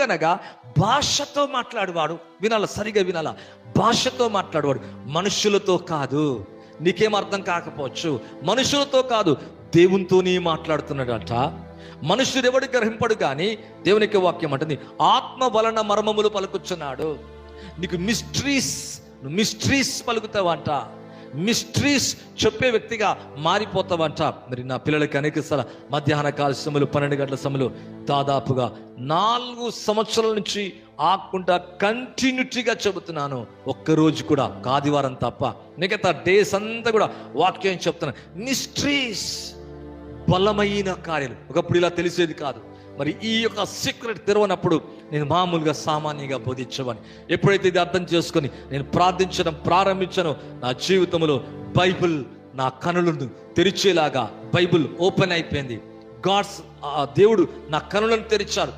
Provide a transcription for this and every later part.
ఎందుకనగా భాషతో మాట్లాడువాడు వినాల? సరిగా వినాల? భాషతో మాట్లాడువాడు మనుషులతో కాదు. నీకేం అర్థం కాకపోవచ్చు? మనుషులతో కాదు. దేవునితోనే మాట్లాడుతున్నాడట. మనుషుడు ఎవడు గ్రహింపడు కానీ దేవునికి వాక్యం అంటుంది ఆత్మ వలన మర్మములు పలుకుచున్నాడు. నీకు మిస్ట్రీస్ మిస్ట్రీస్ పలుకుతావంట. మిస్ట్రీస్ చెప్పే వ్యక్తిగా మారిపోతావంట. మరి నా పిల్లలకి అనేక సార్ మధ్యాహ్న కాల సమయంలో పన్నెండు గంటల సమయంలో దాదాపుగా నాలుగు సంవత్సరాల నుంచి ఆకుండా కంటిన్యూటీగా చెబుతున్నాను. ఒక్కరోజు కూడా ఆదివారం తప్ప మిగతా డేస్ అంతా కూడా వాక్యం చెప్తున్నాను మిస్ట్రీస్ బలమైన కార్యాలు. ఒకప్పుడు ఇలా తెలిసేది కాదు. మరి ఈ యొక్క సీక్రెట్ తెరవనప్పుడు నేను మామూలుగా సామాన్యంగా బోధించమని ఎప్పుడైతే ఇది అర్థం చేసుకొని నేను ప్రార్థించడం ప్రారంభించను నా జీవితంలో బైబిల్ నా కనులను తెరిచేలాగా బైబిల్ ఓపెన్ అయిపోయింది. గాడ్స్ ఆ దేవుడు నా కనులను తెరిచారు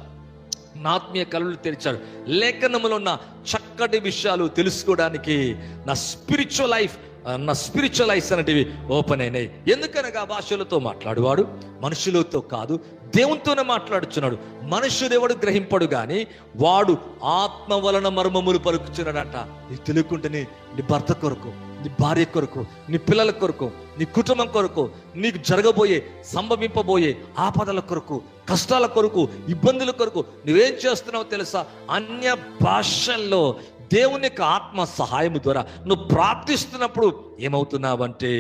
నా ఆత్మీయ కళలు తెరిచాడు. లేఖనములో ఉన్న చక్కటి విషయాలు తెలుసుకోవడానికి నా స్పిరిచువల్ లైఫ్ నా స్పిరిచువల్ ఐస్ అనేటివి ఓపెన్ అయినాయి. ఎందుకనగా భాషలతో మాట్లాడువాడు? మనుషులతో కాదు దేవునితోనే మాట్లాడుచున్నాడు. మనుషుడు ఎవడు గ్రహింపడు గాని వాడు ఆత్మ వలన మర్మములు పలుకుచున్నాడట. నీ తెలియకుంటేనే నీ భర్త కొరకు నీ భార్య కొరకు నీ పిల్లల కొరకు నీ కుటుంబం కొరకు నీకు జరగబోయే సంభవింపబోయే ఆపదల కొరకు కష్టాల కొరకు ఇబ్బందుల కొరకు నువ్వేం చేస్తున్నావో తెలుసా? అన్య భాషల్లో దేవుని యొక్క ఆత్మ సహాయం ద్వారా నువ్వు ప్రార్థిస్తున్నప్పుడు ఏమవుతున్నావంటే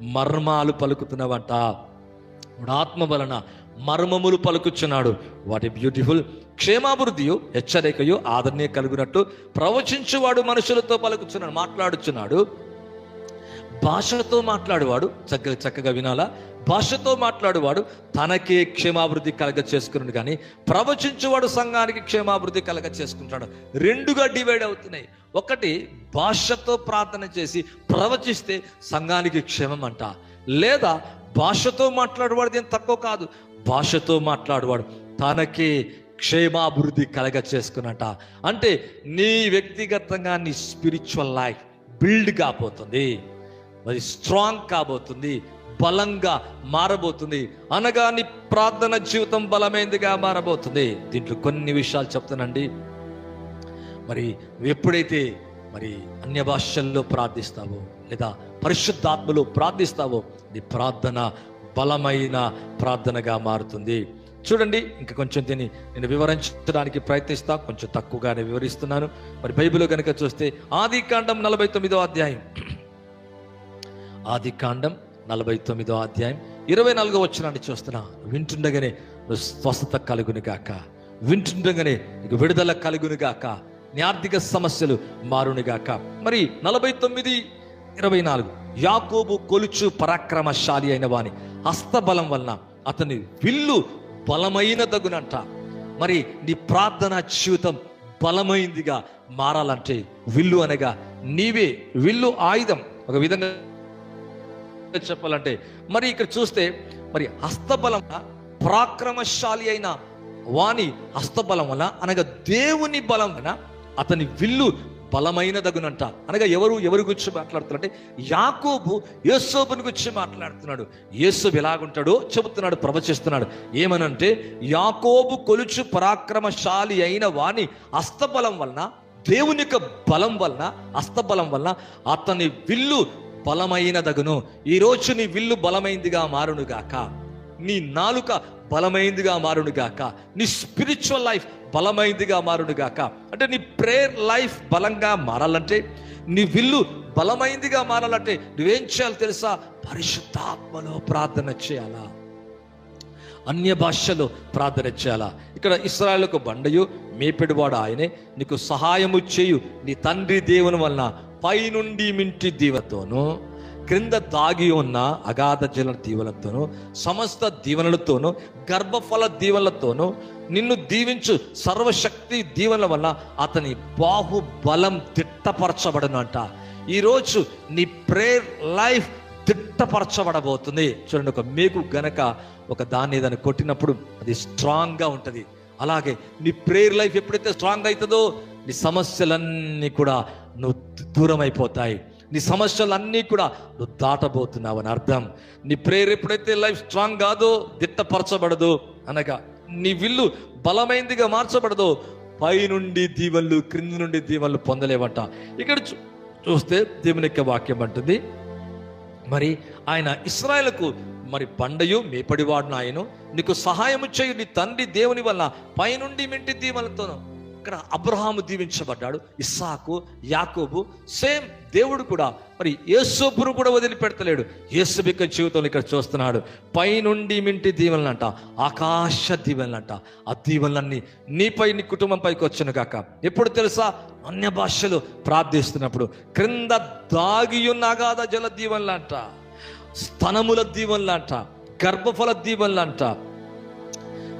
మర్మాలు పలుకుతున్నావంట. ఆత్మ వలన మర్మములు పలుకుచున్నాడు. వాటి బ్యూటిఫుల్ క్షేమాభివృద్ధియు హెచ్చరికయు ఆదరణీయ కలిగినట్టు ప్రవచించువాడు మనుషులతో పలుకుచున్నాడు మాట్లాడుచున్నాడు. భాషతో మాట్లాడువాడు చక్కగా చక్కగా వినాలా? భాషతో మాట్లాడేవాడు తనకే క్షేమాభివృద్ధి కలగ చేసుకున్నాడు కానీ ప్రవచించువాడు సంఘానికి క్షేమాభివృద్ధి కలగ చేసుకుంటాడు రెండుగా డివైడ్ అవుతున్నాయి. ఒకటి భాషతో ప్రార్థన చేసి ప్రవచిస్తే సంఘానికి క్షేమం అంట. లేదా భాషతో మాట్లాడేవాడు ఏం తక్కువ కాదు. భాషతో మాట్లాడేవాడు తనకే క్షేమాభివృద్ధి కలగ చేసుకున్నట. అంటే నీ వ్యక్తిగతంగా నీ స్పిరిచువల్ లైఫ్ బిల్డ్ కాబోతుంది. మరి స్ట్రాంగ్ కాబోతుంది. బలంగా మారబోతుంది. అనగా నీ ప్రార్థన జీవితం బలమైనదిగా మారబోతుంది. దీంట్లో కొన్ని విషయాలు చెప్తానండి. మరి ఎప్పుడైతే మరి అన్య భాషల్లో ప్రార్థిస్తావో లేదా పరిశుద్ధాత్మలో ప్రార్థిస్తావో నీ ప్రార్థన బలమైన ప్రార్థనగా మారుతుంది. చూడండి ఇంకా కొంచెం దీన్ని నేను వివరించడానికి ప్రయత్నిస్తా. కొంచెం తక్కువగానే వివరిస్తున్నాను. మరి బైబిల్ కనుక చూస్తే ఆది కాండం నలభై తొమ్మిదో అధ్యాయం. ఆది కాండం నలభై తొమ్మిదో అధ్యాయం. ఇరవై నాలుగో వచ్చినాన్ని చూస్తున్నా. వింటుండగానే నువ్వు స్వస్థత కలుగునిగాక వింటుండగానే నీకు విడుదల కలుగునిగాక నీ ఆర్థిక సమస్యలు మారునిగాక మరి నలభై తొమ్మిది ఇరవై నాలుగు. యాకోబు కొలుచు పరాక్రమశాలి అయిన వాని హస్తబలం వలన అతని విల్లు బలమైన తగునంట మరి నీ ప్రార్థన జీవితం బలమైందిగా మారాలంటే విల్లు అనగా నీవే. విల్లు ఆయుధం. ఒక విధంగా చెప్పాలంటే మరి ఇక్కడ చూస్తే మరి హస్తబలం పరాక్రమశాలి అయిన వాని హస్తబలం వల్ల అనగా దేవుని బలం వలన అతని విల్లు బలమైనదగునంట. అనగా ఎవరు ఎవరి గురించి మాట్లాడుతున్నారంటే యాకోబు యేసోబుని గురించి మాట్లాడుతున్నాడు. యేసోబు ఎలాగుంటాడో చెబుతున్నాడు ప్రవచిస్తున్నాడు. ఏమనంటే యాకోబు కొలుచు పరాక్రమశాలి అయిన వాని హస్తబలం వలన దేవుని యొక్క బలం వలన హస్తబలం వలన అతని విల్లు బలమైనదగును. ఈరోజు నీ విల్లు బలమైందిగా మారునుగాక నీ నాలుక బలమైందిగా మారునుగాక నీ స్పిరిచువల్ లైఫ్ బలమైందిగా మారునుగాక అంటే నీ ప్రేయర్ లైఫ్ బలంగా మారాలంటే నీ విల్లు బలమైందిగా మారాలంటే నువ్వేం చేయాలి తెలుసా? పరిశుద్ధాత్మలో ప్రార్థన చేయాలా? అన్య భాషలో ప్రార్థన చేయాలా? ఇక్కడ ఇస్రాయలకు బండయు మేపెడువాడు ఆయనే. నీకు సహాయము చేయు నీ తండ్రి దేవుని వలన పైనుండి మింటి దీవతోనూ క్రింద దాగి ఉన్న అగాధ జల దీవెనలతోనూ సమస్త దీవెనలతోనూ గర్భఫల దీవెనలతోనూ నిన్ను దీవించు సర్వశక్తి దీవెనల వల్ల అతని బాహుబలం తిట్టపరచబడను అంట. ఈరోజు నీ ప్రేయర్ లైఫ్ తిట్టపరచబడబోతుంది చూడండి ఒక మేకు గనక ఒక దాన్ని ఏదైనా కొట్టినప్పుడు అది స్ట్రాంగ్గా ఉంటుంది. అలాగే నీ ప్రేయర్ లైఫ్ ఎప్పుడైతే స్ట్రాంగ్ అవుతుందో నీ సమస్యలన్నీ కూడా నువ్వు దూరం అయిపోతాయి నీ సమస్యలన్నీ కూడా నువ్వు దాటబోతున్నావు అని అర్థం. నీ ప్రేయర్ ఎప్పుడైతే లైఫ్ స్ట్రాంగ్ కాదో దిట్టపరచబడదు అనగా నీ విల్లు బలమైందిగా మార్చబడదు. పైనుండి దీవెళ్ళు క్రింది నుండి దీవెళ్ళు పొందలేవట. ఇక్కడ చూ- చూస్తే దేవుని యొక్క వాక్యం అంటుంది. మరి ఆయన ఇస్రాయలకు మరి బండయు మేపడివాడు ఆయన నీకు సహాయము చేయు నీ తండ్రి దేవుని వల్ల పైనుండి మింటి దీవెనలతోను ఇక్కడ అబ్రహాము దీవించబడ్డాడు ఇస్సాకు యాకోబు సేమ్ దేవుడు కూడా. మరి యేసోపును కూడా వదిలిపెడతలేడు. యేసుబిక్క జీవితంలో ఇక్కడ చూస్తున్నాడు. పైనుండి మింటి దీవెనలంట ఆకాశ దీవెనలంట. ఆ దీవెనలన్నీ నీపై నీ కుటుంబంపైకి వచ్చును కాక ఎప్పుడు తెలుసా? అన్య భాషలు ప్రార్థిస్తున్నప్పుడు. క్రింద దాగియున్న అగాధ జల దీవెనలంట స్తనముల దీవెనలంట గర్భఫల దీవెనలంట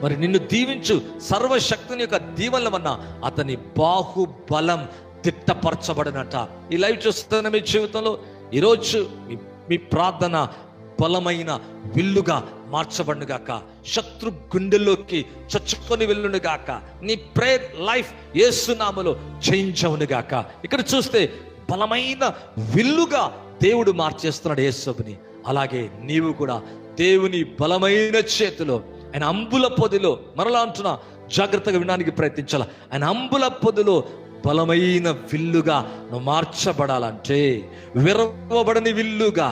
మరి నిన్ను దీవించు సర్వశక్తుని యొక్క దీవెనల వలన అతని బాహుబలం తిట్టపరచబడినట ఈ లైవ్ చూస్తున్న మీ జీవితంలో ఈరోజు మీ మీ ప్రార్థన బలమైన విల్లుగా మార్చబడినగాక శత్రు గుండెల్లోకి చచ్చుకొని వెళ్ళునుగాక నీ ప్రేయర్ లైఫ్ ఏసునామలో చేయించవునుగాక ఇక్కడ చూస్తే బలమైన విల్లుగా దేవుడు మార్చేస్తున్నాడు యేసుని. అలాగే నీవు కూడా దేవుని బలమైన చేతిలో ఆయన అంబుల పొదిలో మరలా అంటున్నా జాగ్రత్తగా వినడానికి ప్రయత్నించాల? ఆయన అంబుల పొదిలో బలమైన విల్లుగా నువ్వు మార్చబడాలంటే విరవబడని విల్లుగా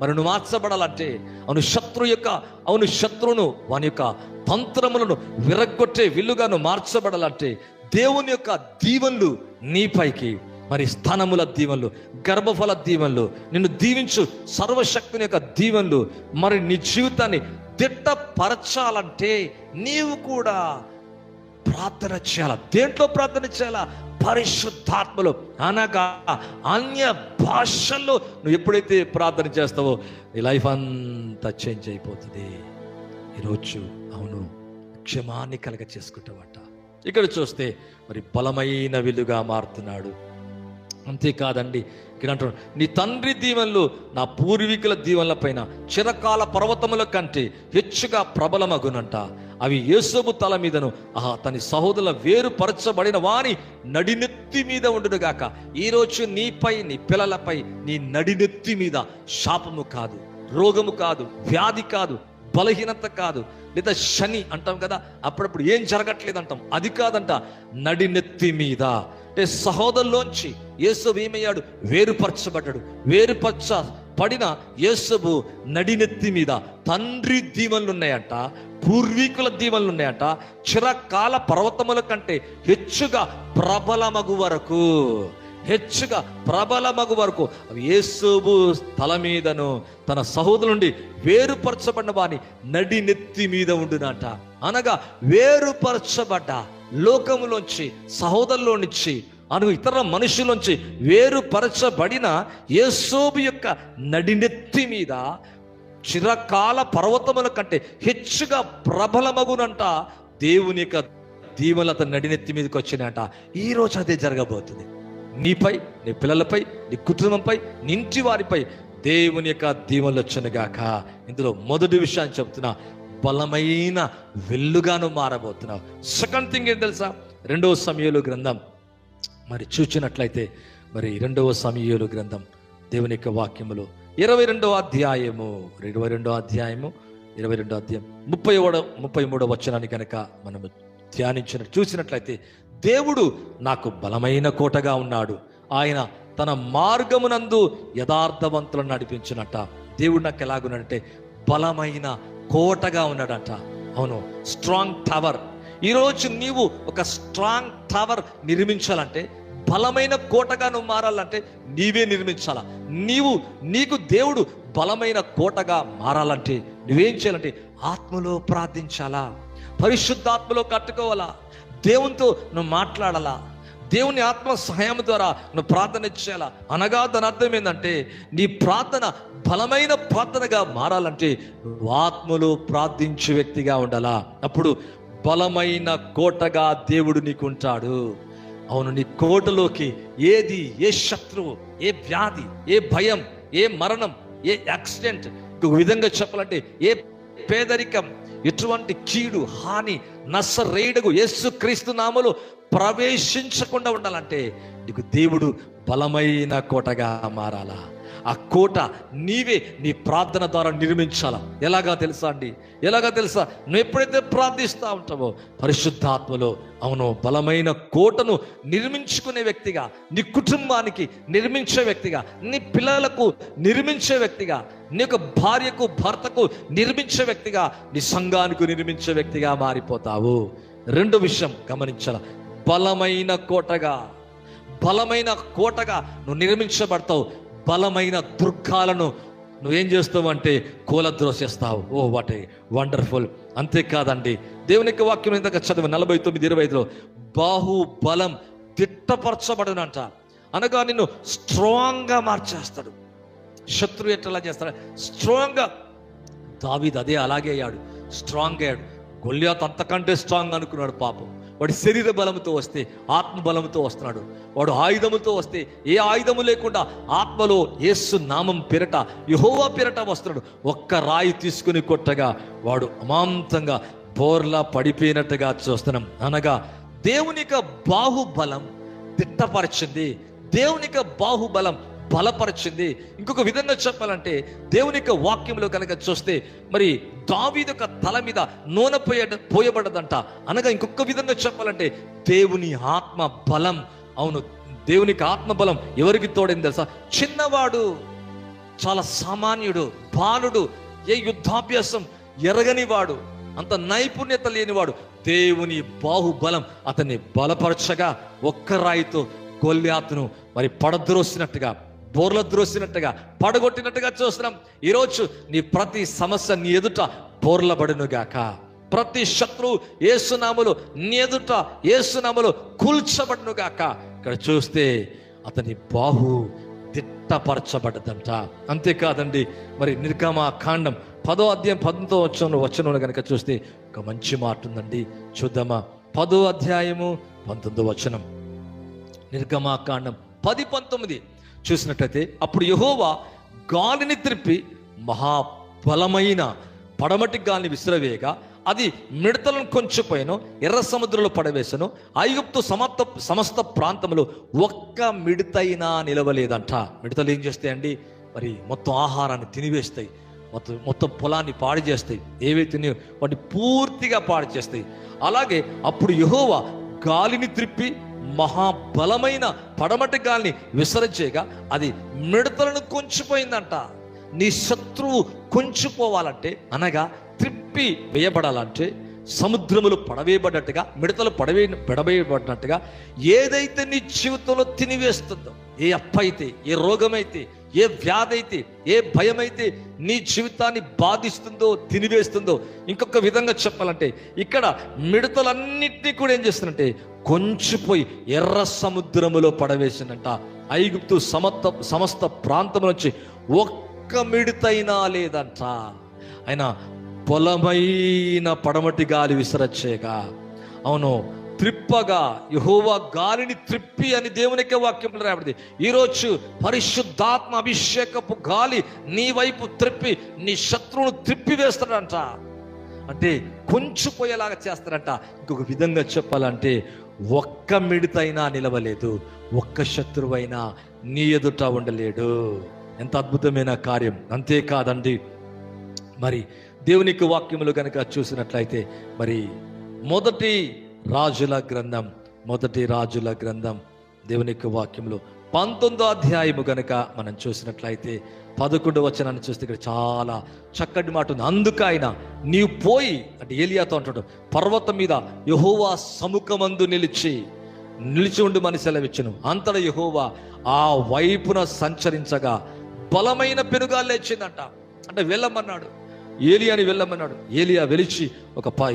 మరి నువ్వు మార్చబడాలంటే అవును శత్రు యొక్క అవును శత్రువును వాని యొక్క తంత్రములను విరగొట్టే విల్లుగా నువ్వు మార్చబడాలంటే దేవుని యొక్క దీవెన్లు నీపైకి మరి స్థానముల దీవెనలు గర్భఫల దీవెనలు నిన్ను దీవించు సర్వశక్తుని యొక్క దీవెనలు మరి నీ జీవితాన్ని దిట్టపరచాలంటే నీవు కూడా ప్రార్థన చేయాలా. దేంట్లో ప్రార్థన చేయాలా? పరిశుద్ధాత్మలు. అనగా అన్య భాషల్లో నువ్వు ఎప్పుడైతే ప్రార్థన చేస్తావో నీ లైఫ్ అంతా చేంజ్ అయిపోతుంది. ఈరోజు అవును క్షమాన్ని కలగ చేసుకుంటావట ఇక్కడ చూస్తే మరి బలమైన విలుగా మారుతున్నాడు. అంతేకాదండి. ఇక్కడ అంటున్నాడు నీ తండ్రి దీవెనలు నా పూర్వీకుల దీవెనల పైన చిరకాల పర్వతముల కంటే హెచ్చుగా ప్రబలమగునంట. అవి యేసోబు తల మీదను ఆహా తన సహోదరుల వేరుపరచబడిన వాని నడినెత్తి మీద ఉండుగాక ఈరోజు నీపై నీ పిల్లలపై నీ నడినెత్తి మీద శాపము కాదు రోగము కాదు వ్యాధి కాదు బలహీనత కాదు లేదా శని అంటాం కదా అప్పుడప్పుడు ఏం జరగట్లేదు అంటాం అది కాదంట నడినెత్తి మీద అంటే సహోదరులోంచి యేసుబు ఏమయ్యాడు? వేరుపరచబడ్డాడు. వేరుపరచ పడిన యేసుబు నడినెత్తి మీద తండ్రి దీవెనలు ఉన్నాయంట పూర్వీకుల దీవెనలు ఉన్నాయంట చిరకాల పర్వతముల కంటే హెచ్చుగా ప్రబలమగు వరకు హెచ్చుగా ప్రబలమగు వరకు ఏసుబు యేసుబు తల మీదను తన సహోదరు నుండి వేరుపరచబడిన వాని నడినెత్తి మీద ఉండునట. అనగా వేరుపరచబడ్డ. లోకములోంచి సహోదరులోనిచ్చి అను ఇతర మనుషులోంచి వేరుపరచబడిన యేసోబు యొక్క నడినెత్తి మీద చిరకాల పర్వతముల కంటే హెచ్చుగా ప్రబలమగునంట దేవుని యొక్క దీవెనలు అతని నడినెత్తి మీదకి వచ్చినాయంట. ఈ రోజు అదే జరగబోతుంది. నీపై నీ పిల్లలపై నీ కుటుంబంపై నీ ఇంటి వారిపై దేవుని యొక్క దీవెనలు వచ్చినగాక. ఇందులో మొదటి విషయాన్ని చెప్తున్నా. బలమైన వెల్లుగాను మారబోతున్నావు. సెకండ్ థింగ్ ఏం తెలుసా? రెండవ సమయంలో గ్రంథం. మరి చూచినట్లయితే మరి రెండవ సమయంలో గ్రంథం దేవుని యొక్క వాక్యములో ఇరవై రెండవ అధ్యాయము. ఇరవై రెండవ అధ్యాయము ఇరవై రెండో అధ్యాయం. ముప్పై ఓడ ముప్పై మూడో వచనాన్ని కనుక మనం ధ్యానించిన చూసినట్లయితే దేవుడు నాకు బలమైన కోటగా ఉన్నాడు. ఆయన తన మార్గమునందు యథార్థవంతులను నడిపించినట్ట. దేవుడు నాకు ఎలాగున్నాడంటే బలమైన కోటగా ఉన్నాడంట. అవును స్ట్రాంగ్ టవర్ ఈరోజు నీవు ఒక స్ట్రాంగ్ టవర్ నిర్మించాలంటే బలమైన కోటగా నువ్వు మారాలంటే నీవే నిర్మించాలా? నీవు నీకు దేవుడు బలమైన కోటగా మారాలంటే నువ్వేం చేయాలంటే ఆత్మలో ప్రార్థించాలా? పరిశుద్ధాత్మలో కట్టుకోవాలా? దేవునితో నువ్వు మాట్లాడాలా? దేవుని ఆత్మ సహాయం ద్వారా నువ్వు ప్రార్థన చేయాలా. అనగా దాని అర్థం ఏంటంటే నీ ప్రార్థన బలమైన ప్రార్థనగా మారాలంటే నువ్వు ఆత్మలో ప్రార్థించే వ్యక్తిగా ఉండాలా. అప్పుడు బలమైన కోటగా దేవుడు నీకుంటాడు. అవును నీ కోటలోకి ఏది ఏ శత్రువు ఏ వ్యాధి ఏ భయం ఏ మరణం ఏ యాక్సిడెంట్ ఒక విధంగా చెప్పాలంటే ఏ పేదరికం ఎటువంటి కీడు హాని నస్సరేడుగు యేసు క్రీస్తు నామలు ప్రవేశించకుండా ఉండాలంటే నీకు దేవుడు బలమైన కోటగా మారాలా? ఆ కోట నీవే నీ ప్రార్థన ద్వారా నిర్మించాలా? ఎలాగా తెలుసా అండి? ఎలాగా తెలుసా? నువ్వు ఎప్పుడైతే ప్రార్థిస్తూ ఉంటావో పరిశుద్ధాత్మలో అవును బలమైన కోటను నిర్మించుకునే వ్యక్తిగా నీ కుటుంబానికి నిర్మించే వ్యక్తిగా నీ పిల్లలకు నిర్మించే వ్యక్తిగా నీ యొక్క భార్యకు భర్తకు నిర్మించే వ్యక్తిగా నీ సంఘానికి నిర్మించే వ్యక్తిగా మారిపోతావు. రెండు విషయం గమనించాల. బలమైన కోటగా బలమైన కోటగా నువ్వు నిర్మించబడతావు. బలమైన దుర్గాలను నువ్వేం చేస్తావు అంటే కూలద్రోసేస్తావు. ఓ వాట్ ఏ వండర్ఫుల్. అంతేకాదండి. దేవుని యొక్క వాక్యం ఇందాక చదువు నలభై తొమ్మిది ఇరవై ఐదులో. బాహుబలం తిట్టపరచబడునంట అనగా నిన్ను స్ట్రాంగ్గా మార్చేస్తాడు. శత్రువు ఎట్లా చేస్తాడు? స్ట్రాంగ్గా దావీద్ అదే అలాగే అయ్యాడు. స్ట్రాంగ్ అయ్యాడు. గొల్లియాత్ అంతకంటే స్ట్రాంగ్ అనుకున్నాడు పాపం. వాడి శరీర బలంతో వస్తే ఆత్మ బలంతో వస్తున్నాడు. వాడు ఆయుధముతో వస్తే ఏ ఆయుధము లేకుండా ఆత్మలో యేసు నామం పిరట యహోవా పిరట వస్తున్నాడు. ఒక్క రాయి తీసుకుని కొట్టగా వాడు అమాంతంగా బోర్లా పడిపోయినట్టుగా చూస్తున్నాం. అనగా దేవునిక బాహుబలం తిట్టపరిచింది దేవునిక బాహుబలం బలపరిచింది. ఇంకొక విధంగా చెప్పాలంటే దేవుని యొక్క వాక్యంలో కనుక చూస్తే మరి దావీది యొక్క తల మీద నూనె పోయ పోయబడదంట. అనగా ఇంకొక విధంగా చెప్పాలంటే దేవుని ఆత్మ బలం. అవును దేవునికి ఆత్మబలం ఎవరికి తోడైంది తెలుసా? చిన్నవాడు చాలా సామాన్యుడు బాలుడు ఏ యుద్ధాభ్యాసం ఎరగనివాడు అంత నైపుణ్యత లేనివాడు దేవుని బాహుబలం అతన్ని బలపరచగా ఒక్క రాయితో గొల్లాతును మరి పడద్రోసినట్టుగా బోర్ల ద్రోసినట్టుగా పడగొట్టినట్టుగా చూస్తున్నాం. ఈరోజు నీ ప్రతి సమస్య నీ ఎదుట బోర్లబడునుగాక. ప్రతి శత్రువు ఏసునాములు నీ ఎదుట ఏసునాములు కూల్చబడునుగాక. ఇక్కడ చూస్తే అతని బాహు తిట్టపరచబడ్డదంట అంతేకాదండి మరి నిర్గమా కాండం పదో అధ్యాయం పదంతో వచ్చిన వచ్చిన కనుక చూస్తే ఒక మంచి మాట ఉందండి. చూద్దామా? పదో అధ్యాయము పంతొమ్మిదో వచనం. నిర్గమాకాండం పది పంతొమ్మిది. చూసినట్లయితే అప్పుడు యహోవా గాలిని త్రిప్పి మహాబలమైన పడమటి గాలిని విసిరవేయగా అది మిడతలను కొంచెపోయాను ఎర్ర సముద్రంలో పడవేశాను ఐగుప్తు సమస్త సమస్త ప్రాంతంలో ఒక్క మిడతైనా నిలవలేదంట. మిడతలు ఏం చేస్తాయండి? మరి మొత్తం ఆహారాన్ని తినివేస్తాయి మొత్తం మొత్తం పొలాన్ని పాడు చేస్తాయి ఏవైతే ఉన్నాయో వాటిని పూర్తిగా పాడు చేస్తాయి. అలాగే అప్పుడు యహోవా గాలిని త్రిప్పి మహాబలమైన పడమటి గాలిని విసరించేయగా అది మిడతలను కొంచిపోయిందంట. నీ శత్రువు కొంచిపోవాలంటే అనగా త్రిప్పి వేయబడాలంటే సముద్రములు పడవేయబడినట్టుగా మిడతలు పడవే పడవేయబడినట్టుగా ఏదైతే నీ జీవితంలో తినివేస్తుందో ఏ అప్పైతే ఏ రోగమైతే ఏ వ్యాధి అయితే ఏ భయం అయితే నీ జీవితాన్ని బాధిస్తుందో తినివేస్తుందో ఇంకొక విధంగా చెప్పాలంటే ఇక్కడ మిడతలన్నింటినీ కూడా ఏం చేస్తుందంటే కొంచిపోయి ఎర్ర సముద్రములో పడవేసిందంట. ఐగుప్తు సమస్త సమస్త ప్రాంతం నుంచి ఒక్క మిడతైనా లేదంట. ఆయన పొలమైన పడమటి గాలి విసరచ్చేగా. అవును త్రిప్పగా యహోవా గాలిని త్రిప్పి అని దేవునికి వాక్యం రాబడింది ఈరోజు పరిశుద్ధాత్మ అభిషేకపు గాలి నీ వైపు త్రిప్పి నీ శత్రువును త్రిప్పి వేస్తాడంట అంటే కొంచుపోయేలాగా చేస్తారంట ఇంకొక విధంగా చెప్పాలంటే ఒక్క మిడతైనా నిలవలేదు ఒక్క శత్రువైనా నీ ఎదుట ఉండలేడు. ఎంత అద్భుతమైన కార్యం. అంతేకాదండి మరి దేవునికి వాక్యములు కనుక చూసినట్లయితే మరి మొదటి రాజుల గ్రంథం మొదటి రాజుల గ్రంథం దేవుని యొక్క వాక్యంలో పంతొమ్మిదో అధ్యాయము గనుక మనం చూసినట్లయితే పదకొండు వచనాన్ని చూస్తే ఇక్కడ చాలా చక్కటి మాట ఉంది. అందుకు ఆయన నీవు పోయి అంటే ఏలియాతో అంటాడు పర్వతం మీద యహోవా సముఖమందు నిలిచి నిలిచి ఉండి మన సెలవిచ్చును. అంతట యహోవా ఆ వైపున సంచరించగా బలమైన పెనుగాలు లేచిందంట. అంటే వెళ్ళమన్నాడు. ఏలియాని వెళ్ళమన్నాడు. ఏలియా వెలిచి ఒక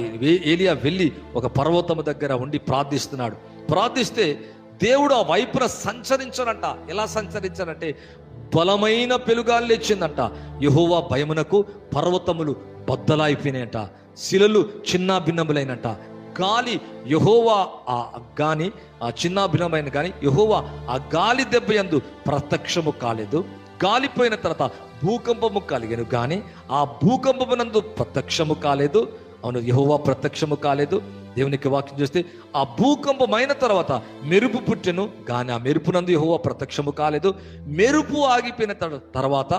ఏలియా వెళ్ళి ఒక పర్వతము దగ్గర ఉండి ప్రార్థిస్తున్నాడు. ప్రార్థిస్తే దేవుడు ఆ వైపున సంచరించనంట ఎలా సంచరించానంటే బలమైన పెలుగాలు లేచిందంట. యహోవా భయమునకు పర్వతములు బద్దలైపోయినాయంట శిలలు చిన్న భిన్నములైనట గాలి యహోవా ఆ గాని ఆ చిన్న భిన్నమైన యహోవా ఆ గాలి దెబ్బ ఎందు ప్రత్యక్షము కాలేదు. గాలిపోయిన తర్వాత భూకంపము కలిగను కానీ ఆ భూకంపమునందు ప్రత్యక్షము కాలేదు. అవును యహోవా ప్రత్యక్షము కాలేదు. దేవునికి వాక్యం చేస్తే ఆ భూకంపం అయిన తర్వాత మెరుపు పుట్టెను కానీ ఆ మెరుపునందు యహోవా ప్రత్యక్షము కాలేదు. మెరుపు ఆగిపోయిన తర్వాత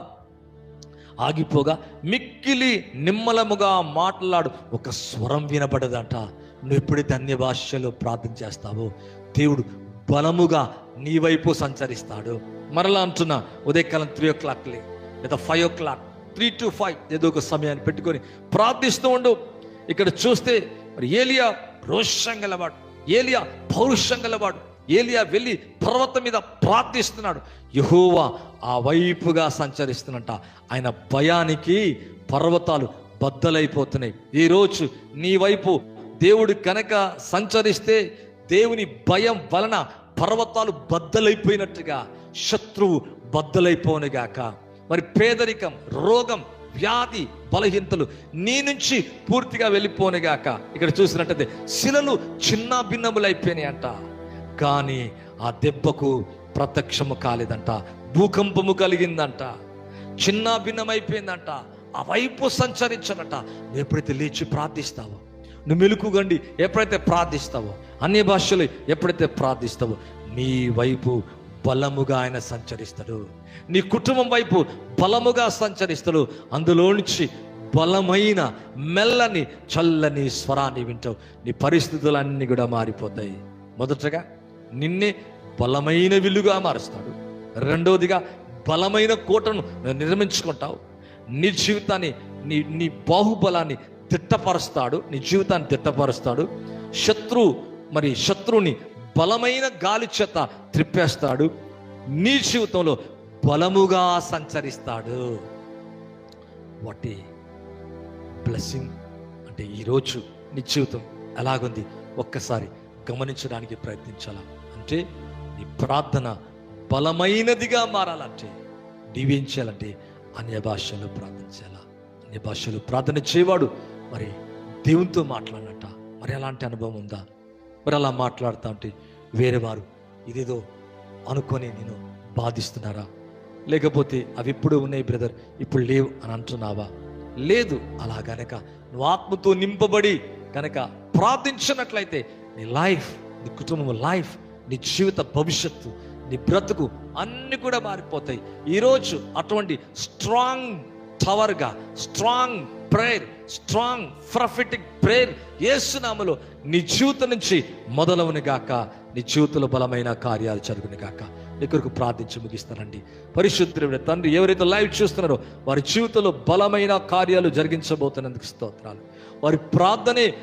ఆగిపోగా మిక్కిలి నిమ్మలముగా మాట్లాడు. ఒక స్వరం వినబడదంట. నువ్వు ఎప్పుడైతే అన్య భాషలో ప్రార్థన చేస్తావో? దేవుడు బలముగా నీ వైపు సంచరిస్తాడు. మరలా అంటున్నా ఉదయకాలం త్రీ ఓ క్లాక్ లేదా five o'clock three to five ఏదో ఒక సమయాన్ని పెట్టుకొని ప్రార్థిస్తూ ఉండు. ఇక్కడ చూస్తే మరి ఏలియా రోషం గలవాడు ఏలియా పౌరుషం గలవాడు ఏలియా వెళ్ళి పర్వతం మీద ప్రార్థిస్తున్నాడు. యహోవా ఆ వైపుగా సంచరిస్తున్నట. ఆయన భయానికి పర్వతాలు బద్దలైపోతున్నాయి. ఈరోజు నీ వైపు దేవుడు కనుక సంచరిస్తే దేవుని భయం వలన పర్వతాలు బద్దలైపోయినట్టుగా శత్రువు బద్దలైపోనుగాక. మరి పేదరికం రోగం వ్యాధి బలహీనతలు నీ నుంచి పూర్తిగా వెళ్ళిపోనిగాక ఇక్కడ చూసినట్టయితే శిలలు చిన్న భిన్నములైపోయినాయి అంట. కానీ ఆ దెబ్బకు ప్రత్యక్షము కాలేదంట. భూకంపము కలిగిందంట. చిన్న భిన్నమైపోయిందంట. ఆ వైపు సంచరించనట నువ్వు ఎప్పుడైతే లేచి ప్రార్థిస్తావో నువ్వు మెలుకుగండి ఎప్పుడైతే ప్రార్థిస్తావో అన్ని భాషలు ఎప్పుడైతే ప్రార్థిస్తావో నీ వైపు బలముగా ఆయన సంచరిస్తాడు. నీ కుటుంబం వైపు బలముగా సంచరిస్తాడు. అందులో నుంచి బలమైన మెల్లని చల్లని స్వరాన్ని వింటావు. నీ పరిస్థితులన్నీ కూడా మారిపోతాయి. మొదటగా నిన్నే బలమైన విల్లుగా మారుస్తాడు. రెండవదిగా బలమైన కోటను నిర్మించుకుంటావు. నీ జీవితాన్ని నీ నీ బాహుబలాన్ని తిట్టపరుస్తాడు నీ జీవితాన్ని తిట్టపరుస్తాడు శత్రు మరి శత్రువుని బలమైన గాలి చేత త్రిప్పేస్తాడు. నీ జీవితంలో బలముగా సంచరిస్తాడు. వాటి బ్లెస్సింగ్ అంటే ఈరోజు నీ జీవితం ఎలాగుంది? ఒక్కసారి గమనించడానికి ప్రయత్నించాలా? అంటే నీ ప్రార్థన బలమైనదిగా మారాలంటే నీవేం చేయాలంటే అన్య భాషలో ప్రార్థించాలా అన్య భాషలో ప్రార్థన చేయవాడు. మరి దేవునితో మాట్లాడట మరి అలాంటి అనుభవం ఉందా? మరి అలా మాట్లాడుతా ఉంటే వేరేవారు ఇదేదో అనుకొని నేను బాధిస్తున్నారా? లేకపోతే అవి ఇప్పుడు ఉన్నాయి బ్రదర్ ఇప్పుడు లేవు అని అంటున్నావా? లేదు అలా గనక నువ్వు ఆత్మతో నింపబడి కనుక ప్రార్థించినట్లయితే నీ లైఫ్ నీ కుటుంబం లైఫ్ నీ జీవిత భవిష్యత్తు నీ బ్రతుకు అన్ని కూడా మారిపోతాయి. ఈరోజు అటువంటి strong టవర్గా strong prayer strong prophetic prayer ఏసునామలో నీ జీవితం నుంచి మొదలవుని గాక. నీ జీవితంలో బలమైన కార్యాలు జరుగుని గాక. నీ కొరకు ప్రార్థించి ముగిస్తానండి. పరిశుద్ధుడు తండ్రి ఎవరైతే లైవ్ చూస్తున్నారో వారి జీవితంలో బలమైన కార్యాలు జరిగించబోతున్నందుకు స్తోత్రాలు. వారి ప్రార్థనే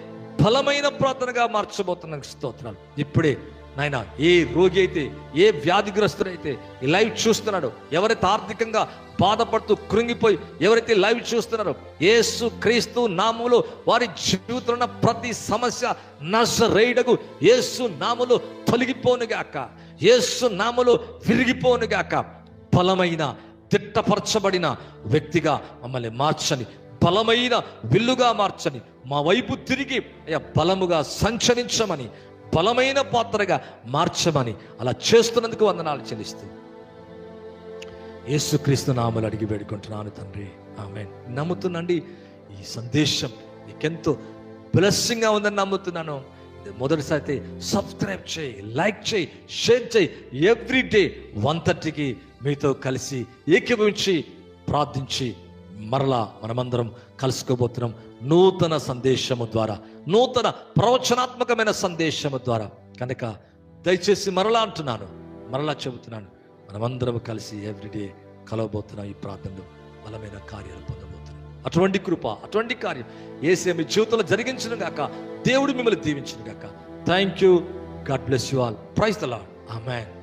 బలమైన ప్రార్థనగా మార్చబోతున్నందుకు స్తోత్రాలు. ఇప్పుడే నాయన ఏ రోగి అయితే ఏ వ్యాధిగ్రస్తుడైతే ఈ లైవ్ చూస్తున్నాడో ఎవరైతే ఆర్థికంగా బాధపడుతూ కృంగిపోయి ఎవరైతే లైవ్ చూస్తున్నారో యేసు క్రీస్తు నాములు వారి జీవితంలో ప్రతి సమస్య నష్టరేయుడకు యేసు నాములు తొలగిపోనుగాక. యేసు నాములు విరిగిపోనుగాక. బలమైన తిట్టపరచబడిన వ్యక్తిగా మమ్మల్ని మార్చని బలమైన విల్లుగా మార్చని మా వైపు తిరిగి అయ్యా బలముగా సంచరించమని బలమైన పాత్రగా మార్చమని అలా చేస్తున్నందుకు వందనాలు చెల్లిస్తూ. యేసుక్రీస్తు నామలు అడిగి వేడుకుంటున్నాను తండ్రి. ఆమె నమ్ముతున్నాండి ఈ సందేశం. నీకెంతో బ్లెస్సింగ్గా ఉందని నమ్ముతున్నాను. మొదటిసారి అయితే సబ్స్క్రైబ్ చేయి లైక్ చేయి షేర్ చేయి. ఎవ్రీ డే వన్ థర్టీకి మీతో కలిసి ఏకీభవించి ప్రార్థించి మరలా మనమందరం కలుసుకోబోతున్నాం. నూతన సందేశము ద్వారా నూతన ప్రవచనాత్మకమైన సందేశము ద్వారా. కనుక దయచేసి మరలా అంటున్నాను మరలా చెబుతున్నాను. మనమందరం కలిసి ఎవ్రీడే కలవబోతున్నాం ఈ ప్రార్థనలో బలమైన కార్యాలు పొందబోతున్నాం. అటువంటి కృప అటువంటి కార్యం ఏసే మీ జీవితంలో జరిగించిన గాక దేవుడు మిమ్మల్ని దీవించిన గాక. Thank you God bless you all praise the Lord amen